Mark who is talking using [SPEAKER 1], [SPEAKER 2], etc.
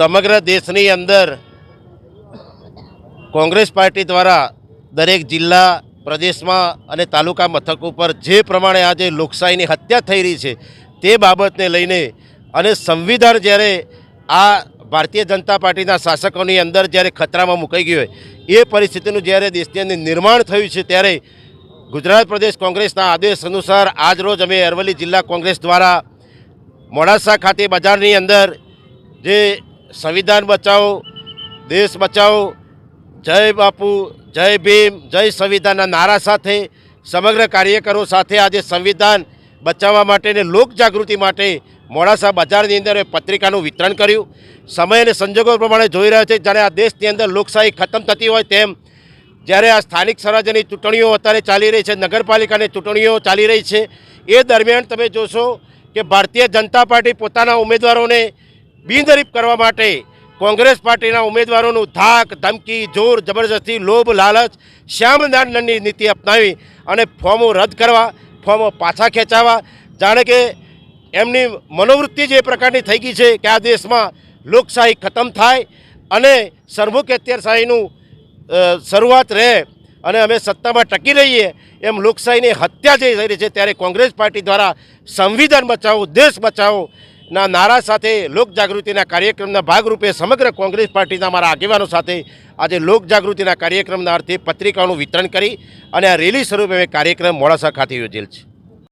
[SPEAKER 1] સમગ્ર દેશની અંદર કોંગ્રેસ પાર્ટી દ્વારા દરેક જિલ્લા, પ્રદેશમાં અને તાલુકા મથક ઉપર જે પ્રમાણે આજે લોકશાહીની હત્યા થઈ રહી છે તે બાબતને લઈને અને સંવિધાન જ્યારે આ ભારતીય જનતા પાર્ટીના શાસકોની અંદર જ્યારે ખતરામાં મુકાઈ ગયું હોય, એ પરિસ્થિતિનું જ્યારે દેશની અંદર નિર્માણ થયું છે ત્યારે ગુજરાત પ્રદેશ કોંગ્રેસના આદેશ અનુસાર આજરોજ અમે અરવલ્લી જિલ્લા કોંગ્રેસ દ્વારા મોડાસા ખાતે બજારની અંદર જે સંવિધાન બચાવો, દેશ બચાવો. જય બાપુ, જય ભીમ, જય સંવિધાનના નારા સાથે, સમગ્ર કાર્યકરો સાથે આજે સંવિધાન બચાવવા માટે લોકજાગૃતિ લોક માટે મોડાસા બજારની અંદર પત્રિકાનું વિતરણ કર્યું. સમય અને સંજોગો પ્રમાણે જોઈ રહ્યા છે, જ્યારે આ દેશની અંદર લોકશાહી ખતમ થતી હોય તેમ, જ્યારે આ સ્થાનિક સ્વરાજ્યની ચૂંટણીઓ અત્યારે ચાલી રહી છે, નગરપાલિકાની ચૂંટણીઓ ચાલી રહી છે. એ દરમિયાન તમે જોશો કે ભારતીય જનતા પાર્ટી પોતાના ઉમેદવારોને બિનહરીફ કરવા માટે કોંગ્રેસ પાર્ટીના ઉમેદવારોનું ધાક, ધમકી, જોર, જબરજસ્તી, લોભ, લાલચ, શ્યામદાનની નીતિ અપનાવી અને ફોર્મો રદ કરવા, ફોર્મો પાછા ખેંચાવા. જાણે કે એમની મનોવૃત્તિ જે પ્રકારની થઈ ગઈ છે કે આ દેશમાં લોકશાહી ખતમ થાય અને સરમુખ અત્યારશાહીનું શરૂઆત રહે અને અમે સત્તામાં ટકી રહીએ એમ લોકશાહીની હત્યા જે થઈ રહી છે ત્યારે કોંગ્રેસ પાર્ટી દ્વારા સંવિધાન બચાવો, દેશ બચાવો ના નારા સાથે લોકજાગૃતિના કાર્યક્રમના ભાગરૂપે સમગ્ર કોંગ્રેસ પાર્ટીના અમારા આગેવાનો સાથે આજે લોક જાગૃતિના કાર્યક્રમના અર્થે પત્રિકાઓનું વિતરણ કરી અને આ રેલી સ્વરૂપે કાર્યક્રમ મોડાસા ખાતે યોજેલ છે.